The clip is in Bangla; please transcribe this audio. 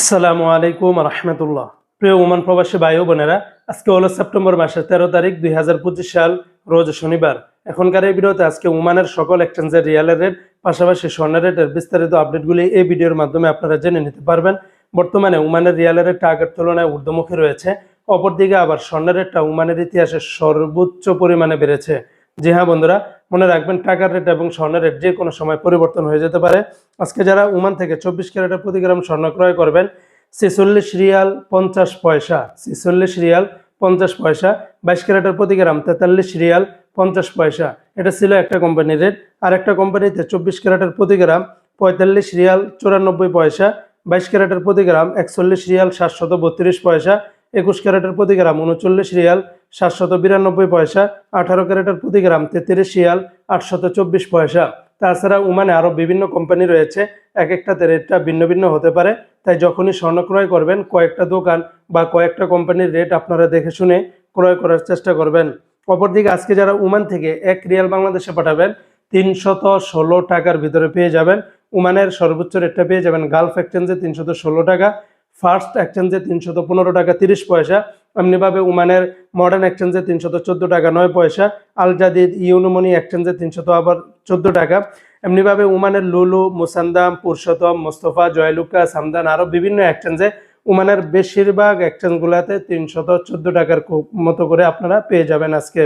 আসসালামু আলাইকুম রহমতুল্লাহ প্রিয় ওমান প্রবাসী ভাই বোনেরা, আজকে হলো সেপ্টেম্বর মাসের তেরো তারিখ দুই সাল, রোজ শনিবার। এখনকার এই ভিডিওতে আজকে ওমানের সকল এক্সচেঞ্জের রিয়ালের রেট পাশাপাশি স্বর্ণের রেটের বিস্তারিত আপডেটগুলি এই ভিডিওর মাধ্যমে আপনারা জেনে নিতে পারবেন। বর্তমানে ওমানের রিয়ালের রেটটা আগের তুলনায় ঊর্ধ্বমুখী রয়েছে, অপরদিকে আবার স্বর্ণের রেটটা ওমানের ইতিহাসে সর্বোচ্চ পরিমাণে বেড়েছে। জি হ্যাঁ বন্ধুরা মনে রাখবেন, টাকার রেট এবং স্বর্ণের রেট যে কোনো সময় পরিবর্তন হয়ে যেতে পারে। আজকে যারা ওমান থেকে চব্বিশ ক্যারেটের প্রতি গ্রাম স্বর্ণ ক্রয় করবেন, ছেচল্লিশ রিয়াল পঞ্চাশ পয়সা, ছেচল্লিশ রিয়াল পঞ্চাশ পয়সা, বাইশ ক্যারেটের প্রতি গ্রাম তেতাল্লিশ রিয়াল পঞ্চাশ পয়সা। এটা ছিল একটা কোম্পানির রেট আর একটা কোম্পানিতে চব্বিশ ক্যারেটের প্রতি গ্রাম পঁয়তাল্লিশ রিয়াল চুরানব্বই পয়সা, বাইশ ক্যারেটের প্রতি গ্রাম একচল্লিশ রিয়াল সাতশত বত্রিশ পয়সা একুশ ক্যারেটের প্রতি গ্রাম, উনচল্লিশ রিয়াল, সাতশত বিরানব্বই পয়সা, আঠারো ক্যারেটের প্রতি গ্রাম, তেত্রিশ রিয়াল, আটশত চব্বিশ পয়সা। তাছাড়া উমানে আরও বিভিন্ন কোম্পানি রয়েছে, এক একটাতে রেটটা ভিন্ন ভিন্ন হতে পারে। তাই যখনই স্বর্ণ ক্রয় করবেন, কয়েকটা দোকান বা কয়েকটা কোম্পানির রেট আপনারা দেখে শুনে ক্রয় করার চেষ্টা করবেন। অপরদিকে আজকে যারা উমান থেকে এক রিয়াল বাংলাদেশে পাঠাবেন, তিনশত ষোলো টাকার ভিতরে পেয়ে যাবেন। উমানের সর্বোচ্চ রেটটা পেয়ে যাবেন গালফ এক্সচেঞ্জে তিনশত ষোলো টাকা ফার্স্ট এক্সচেঞ্জে তিনশত পনেরো টাকা, তিরিশ পয়সা। এমনিভাবে উমানের মডার্ন এক্সচেঞ্জে তিনশত চোদ্দ টাকা, নয় পয়সা। আল জাদিদ ইউনুমনি এক্সচেঞ্জে তিনশত আবার চোদ্দ টাকা। এমনিভাবে উমানের লুলু মুসান্দাম পুরুষোত্তম মোস্তফা জয়লুকা সামদান আরও বিভিন্ন এক্সচেঞ্জে উমানের বেশিরভাগ এক্সচেঞ্জগুলোতে তিনশত চোদ্দ টাকার মতো করে আপনারা পেয়ে যাবেন আজকে।